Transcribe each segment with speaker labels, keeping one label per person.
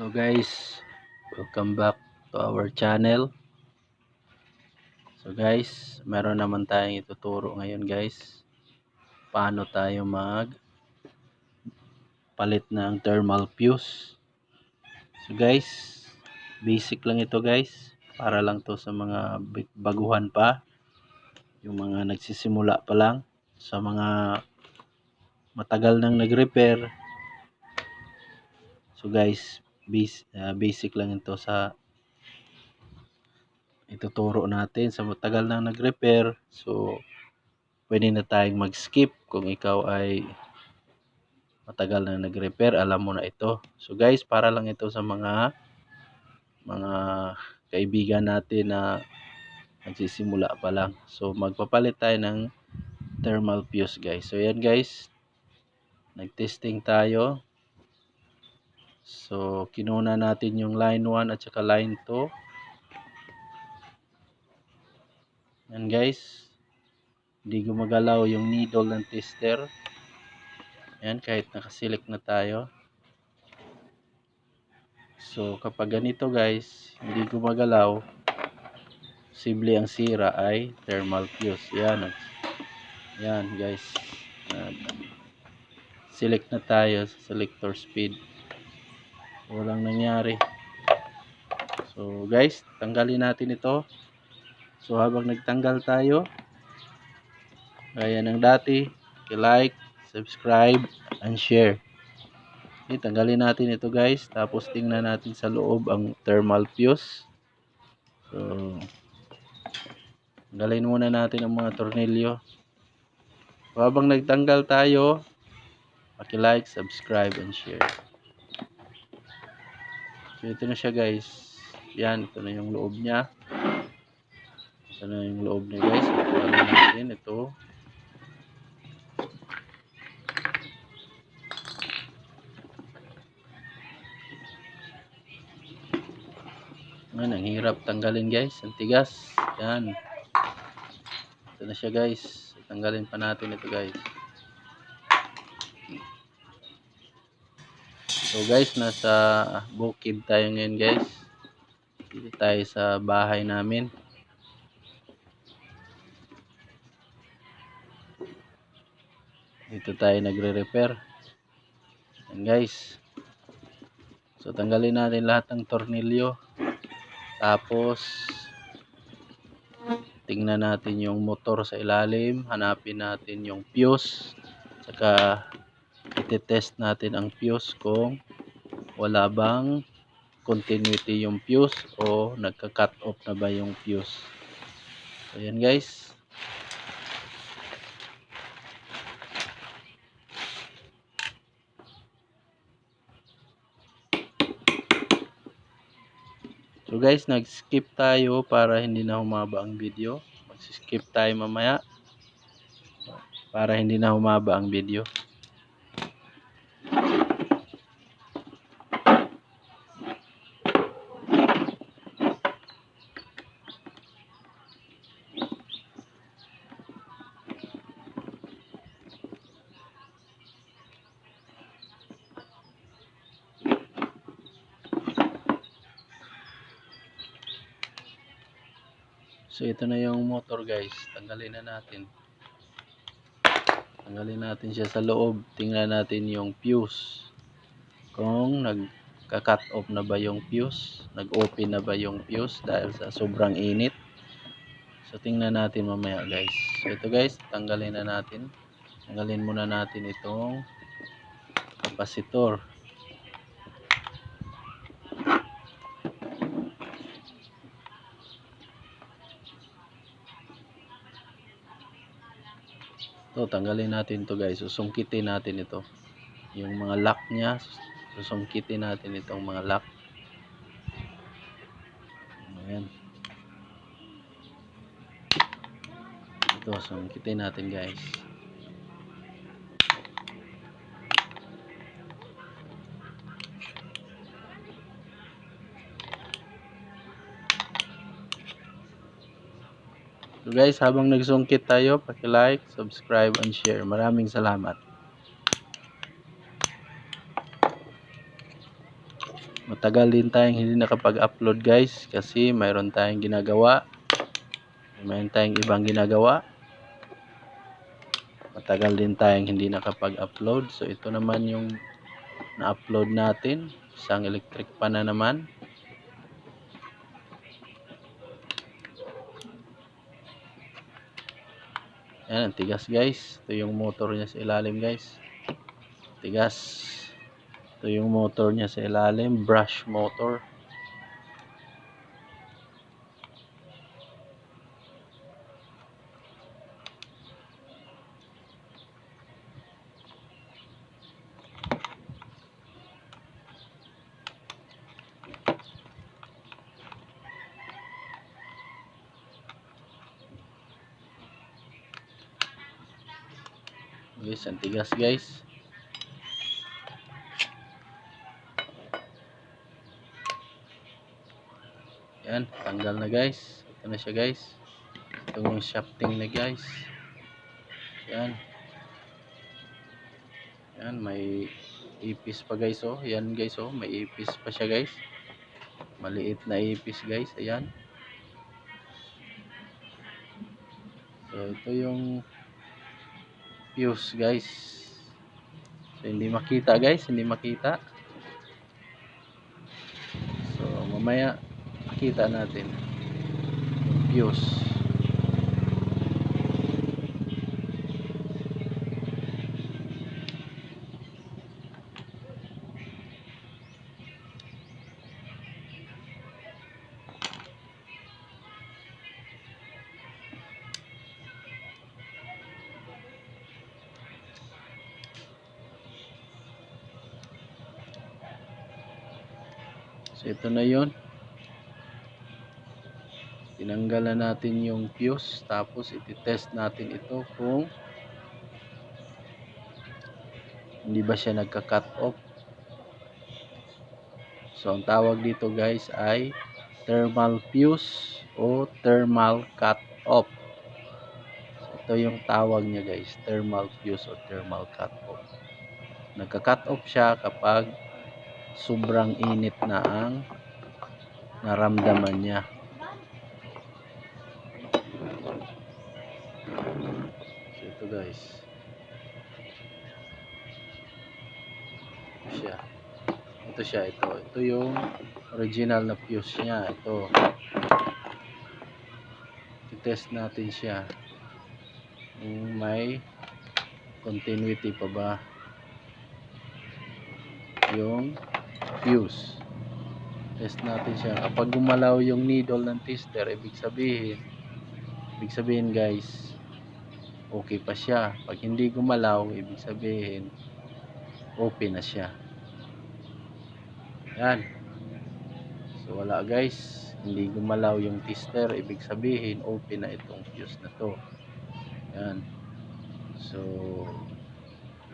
Speaker 1: Hello guys, welcome back to our channel. So guys, meron naman tayong ituturo ngayon guys. Paano tayo mag palit ng thermal fuse. So guys, basic lang ito guys. Para lang to sa mga baguhan pa. Yung mga nagsisimula pa lang. Sa mga matagal nang nag-repair. So guys, base, uh, basic lang ito sa ituturo natin sa matagal na nag-repair. So, pwede na tayong mag-skip kung ikaw ay matagal na nag-repair, alam mo na ito. So guys, para lang ito sa mga mga kaibigan natin na nagsisimula pa lang. So, magpapalit tayo ng thermal fuse guys. So, yan guys. Nag-testing tayo. So, kinuna natin yung line 1 at saka line 2. Yan guys. Hindi gumagalaw yung needle ng tester. Yan, kahit nakaselect na tayo. So, kapag ganito guys, hindi gumagalaw, posible ang sira ay thermal fuse. Yan. Yan guys. select na tayo sa selector speed walang nangyari. So guys tanggalin natin ito. So habang nagtanggal tayo gaya ng dati like, subscribe and share. Okay, tanggalin natin ito guys. Tapos tingnan natin sa loob ang thermal fuse. So tanggalin muna natin ang mga tornilyo. So, habang nagtanggal tayo paki-like, subscribe and share So, ito na siya guys. Yan, ito na yung loob niya. Ito na yung loob niya guys. Ito na natin. Ito. Yan, ang hirap tanggalin guys. Ang tigas. Yan. Ito na siya guys. Tanggalin pa natin ito guys. So guys, nasa bukid tayo ngayon guys. Dito tayo sa bahay namin. Dito tayo nagre-repair. Yan guys. So tanggalin natin lahat ng tornilyo. Tapos tingnan natin yung motor sa ilalim. Hanapin natin yung fuse. Saka iti-test natin ang fuse kung wala bang continuity yung fuse o nagka-cut off na ba yung fuse. So yan guys. So guys, nag-skip tayo para hindi na humaba ang video. Mag-skip tayo mamaya para hindi na humaba ang video. So ito na yung motor guys. Tanggalin na natin. Tanggalin natin siya sa loob. Tingnan natin yung fuse. Kung nagka-cut off na ba yung fuse. Nag-open na ba yung fuse dahil sa sobrang init. So tingnan natin mamaya guys. So ito guys, tanggalin na natin. Tanggalin muna natin itong kapasitor. To tanggalin natin to guys. Susungkitin natin ito. Yung mga lock nya susungkitin natin itong mga lock. Ayan. Ito sungkitin natin guys So guys, habang nagsungkit tayo, paki-like, subscribe, and share. Maraming salamat. matagal din tayong hindi nakapag-upload guys kasi mayroon tayong ginagawa. Mayroon tayong ibang ginagawa. Matagal din tayong hindi nakapag-upload. So ito naman yung na-upload natin. Isang electric pan na naman yan ang tigas guys. Ito yung motor niya sa ilalim guys. Tigas. Ito yung motor niya sa ilalim. Brush motor guys ang tigas guys. Yan tanggal na guys. Ito na siya guys. Ito yung shafting na guys. Yan. Yan may ipis pa guys oh. Yan guys oh. May ipis pa siya guys. Maliit na ipis guys. Ayan. So ito yung fuse guys. So hindi makita guys. Hindi makita. So mamaya makita natin. Fuse So ito na yon. Tinanggal na natin yung fuse tapos iti-test natin ito kung hindi ba siya nagka-cut off. So ang tawag dito guys ay thermal fuse o thermal cut off. So, ito yung tawag niya guys, thermal fuse o thermal cut off. Nagka-cut off siya kapag sobrang init na ang naramdaman niya. Ito guys. Ito siya. Ito siya, ito. Ito yung original na fuse niya. Ito. I-test natin siya. Kung may continuity pa ba yung fuse. Test natin siya. Kapag gumalaw yung needle ng tester, ibig sabihin, ibig sabihin guys, okay pa siya. Pag hindi gumalaw, ibig sabihin, open na siya. Yan. So wala guys, hindi gumalaw yung tester, ibig sabihin, open na itong fuse na to. Yan. So,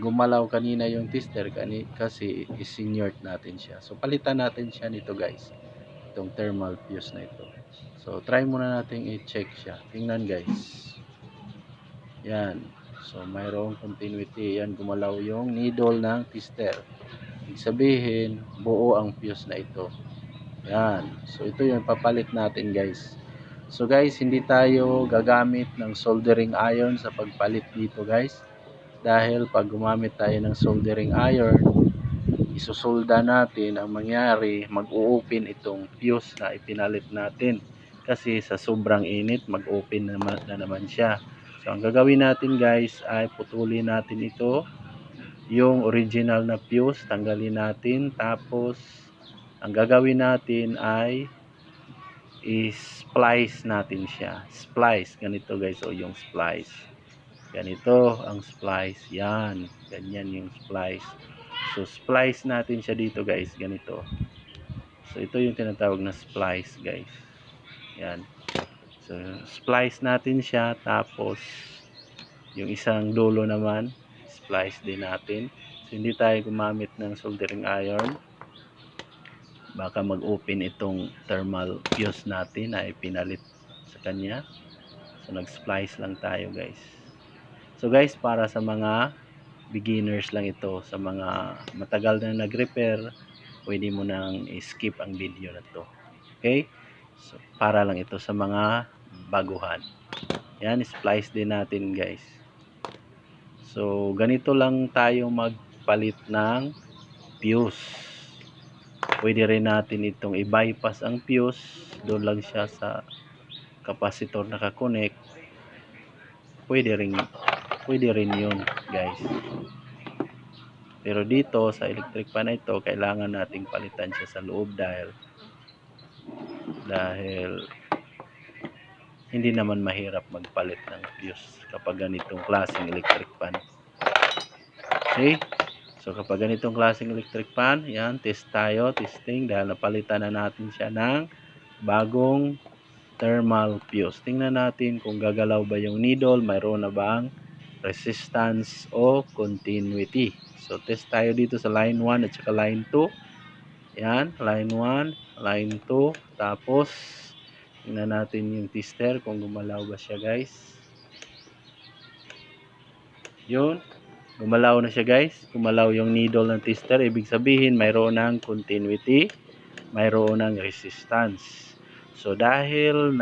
Speaker 1: gumalaw kanina yung tester kani, kasi isinyort natin siya. So palitan natin siya nito guys. Itong thermal fuse na ito. So try muna natin i-check siya. Tingnan guys. Yan. So mayroong continuity. Yan gumalaw yung needle ng tester. Ibig sabihin buo ang fuse na ito. Yan. So ito yung papalit natin guys. So guys, hindi tayo gagamit ng soldering iron sa pagpalit dito guys dahil pag gumamit tayo ng soldering iron isusolda natin ang mangyari mag-open itong fuse na ipinalit natin. Kasi sa sobrang init mag-open naman, na naman siya. So ang gagawin natin guys ay putulin natin ito yung original na fuse tanggalin natin. Tapos ang gagawin natin ay i-splice natin siya. Splice ganito guys o yung splice ganito ang splice yan. Ganyan yung splice. So splice natin siya dito guys. Ganito. So ito yung tinatawag na splice guys. Yan. So splice natin siya tapos yung isang dulo naman splice din natin. So hindi tayo gumamit ng soldering iron. Baka mag-open itong thermal fuse natin na ipinalit sa kanya. So nag-splice lang tayo guys So guys, para sa mga beginners lang ito, sa mga matagal na nag-repair pwede mo nang skip ang video na to. Okay? So, para lang ito sa mga baguhan. Yan, splice din natin guys. So, ganito lang tayo magpalit ng fuse. Pwede rin natin itong i-bypass ang fuse. Doon lang siya sa capacitor nakakonect. Pwede rin, pwede rin yun guys. Pero dito sa electric fan na ito, kailangan nating palitan siya sa loob dahil dahil hindi naman mahirap magpalit ng fuse kapag ganitong klaseng electric fan. Okay? So kapag ganitong klaseng electric fan, yan, test tayo, testing dahil napalitan na natin siya ng bagong thermal fuse. Tingnan natin kung gagalaw ba yung needle, mayroon na bang resistance o continuity. So test tayo dito sa line 1 at saka line 2. Yan, line 1, line 2, tapos tingnan natin yung tester kung gumalaw ba siya guys. Yun, gumalaw na siya guys. Gumalaw yung needle ng tester. Ibig sabihin mayroon ng continuity, mayroon ng resistance. So dahil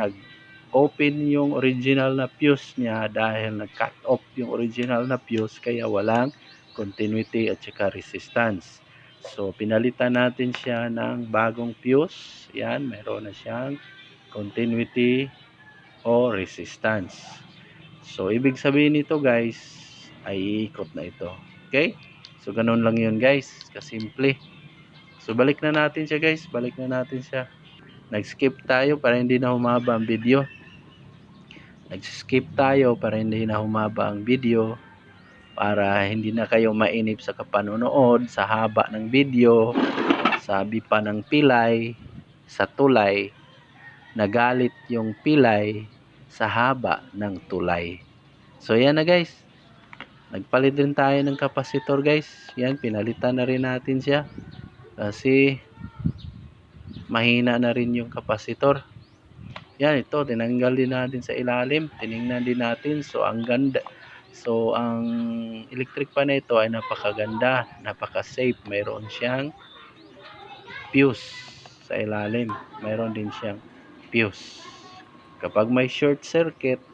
Speaker 1: nag-open yung original na fuse niya, dahil nag-cut off yung original na fuse, kaya walang continuity at saka resistance. So pinalitan natin siya ng bagong fuse. Yan, mayroon na siyang continuity o resistance. So ibig sabihin nito guys, ay ikot na ito. Okay? So ganun lang yun guys, kasimple. So balik na natin siya guys, balik na natin siya. Nag-skip tayo para hindi na humaba ang video. Nag-skip tayo para hindi na humaba ang video. Para hindi na kayo mainip sa kapanonood, sa haba ng video, sabi pa ng pilay, sa tulay, nagalit yung pilay sa haba ng tulay. So yan na guys. Nagpalit din tayo ng kapasitor guys. Yan, pinalitan na rin natin siya. Kasi mahina na rin yung kapasitor. Yan, ito, tinanggal din natin sa ilalim. Tiningnan din natin. So, ang ganda. So, ang electric pan na ito ay napakaganda. Napaka-safe. Mayroon siyang fuse sa ilalim. Mayroon din siyang fuse. Kapag may short circuit,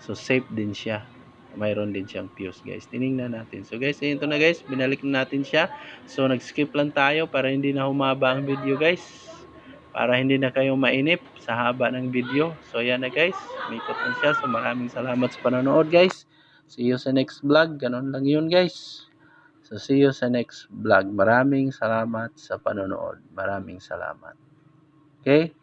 Speaker 1: so safe din siya mayroon din siyang fuse guys. Tiningnan natin. So guys, ito na guys. Binalik na natin siya. So nag-skip lang tayo para hindi na humaba ang video guys. Para hindi na kayo mainip sa haba ng video. So yan na guys. Mikot na siya. So maraming salamat sa panonood guys. See you sa next vlog. Ganon lang yun guys. So see you sa next vlog. Maraming salamat sa panonood. Maraming salamat. Okay?